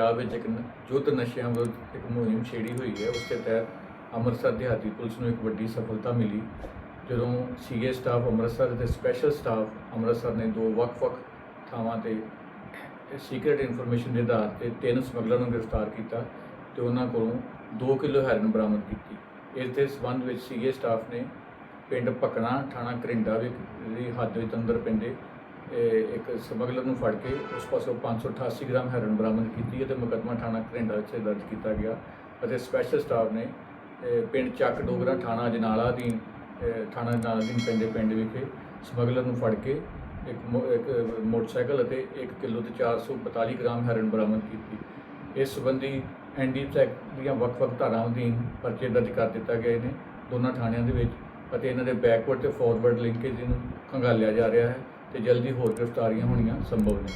ਪੰਜਾਬ ਵਿੱਚ ਇੱਕ ਨ- ਯੁੱਧ ਨਸ਼ਿਆਂ ਵਿਰੁੱਧ ਇੱਕ ਮੁਹਿੰਮ ਛੇੜੀ ਹੋਈ ਹੈ, ਉਸ ਦੇ ਤਹਿਤ ਅੰਮ੍ਰਿਤਸਰ ਦਿਹਾਤੀ ਪੁਲਿਸ ਨੂੰ ਇੱਕ ਵੱਡੀ ਸਫਲਤਾ ਮਿਲੀ। ਜਦੋਂ ਸੀਏ ਸਟਾਫ ਅੰਮ੍ਰਿਤਸਰ ਅਤੇ ਸਪੈਸ਼ਲ ਸਟਾਫ ਅੰਮ੍ਰਿਤਸਰ ਨੇ ਦੋ ਵੱਖ-ਵੱਖ ਥਾਵਾਂ ਤੇ ਸੀਕ੍ਰੀਟ ਇਨਫੋਰਮੇਸ਼ਨ ਦੇ ਆਧਾਰ ਤੇ ਤਿੰਨ ਸਮਗਲਰ ਨੂੰ ਗ੍ਰਿਫਤਾਰ ਕੀਤਾ ਤੇ ਉਹਨਾਂ ਕੋਲੋਂ 2 ਕਿਲੋ ਹੈਰਨ ਬਰਾਮਦ ਕੀਤੀ। ਇਸ ਦੇ ਸਬੰਧ ਵਿੱਚ ਸੀਏ ਸਟਾਫ ਨੇ ਪਿੰਡ ਭਕਣਾ ਥਾਣਾ ਕਰਿੰਡਾ ਵਿੱਚ ਹੱਦ ਵਿੱਚ ਅੰਦਰ ਪੈਂਦੇ ਇੱਕ ਸਮਗਲਰ ਨੂੰ ਫੜ ਕੇ ਉਸ ਪਾਸੋਂ 588 ਗ੍ਰਾਮ ਹੈਰਨ ਬਰਾਮਦ ਕੀਤੀ ਅਤੇ ਮੁਕੱਦਮਾ ਥਾਣਾ ਕਰਿੰਡਾ ਵਿੱਚ ਦਰਜ ਕੀਤਾ ਗਿਆ ਅਤੇ ਸਪੈਸ਼ਲ ਸਟਾਫ ਨੇ ਪਿੰਡ ਚੱਕ ਡੋਗਰਾ ਥਾਣਾ ਅਜਨਾਲਾ ਅਧੀਨ ਥਾਣਾ ਅਜਨਾਲਾ ਅਧੀਨ ਪੈਂਦੇ ਪਿੰਡ ਵਿਖੇ ਸਮਗਲਰ ਨੂੰ ਫੜ ਕੇ ਇੱਕ ਮੋ- ਇੱਕ ਮੋਟਰਸਾਈਕਲ ਅਤੇ 1 ਕਿਲੋ ਤੇ 442 ਗ੍ਰਾਮ ਹੈਰਨ ਬਰਾਮਦ ਕੀਤੀ। ਇਸ ਸੰਬੰਧੀ ਐਨਡੀ ਚੈਕ ਦੀਆਂ ਵੱਖ-ਵੱਖ ਧਾਰਾਵਾਂ ਅਧੀਨ ਪਰਚੇ ਦਰਜ ਕਰ ਦਿੱਤਾ ਗਏ ਨੇ, ਦੋਨਾਂ ਥਾਣਿਆਂ ਦੇ ਵਿੱਚ ਅਤੇ ਇਹਨਾਂ ਦੇ ਬੈਕਵਰਡ ਤੇ ਫਾਰਵਰਡ ਲਿੰਕੇਜ ਨੂੰ ਖੰਗਾਲਿਆ ਜਾ ਰਿਹਾ ਹੈ। ਤੇ ਜਲਦੀ ਹੋਰ ਗ੍ਰਿਫਤਾਰੀਆਂ ਹੋਣੀਆਂ ਸੰਭਵ ਨੇ।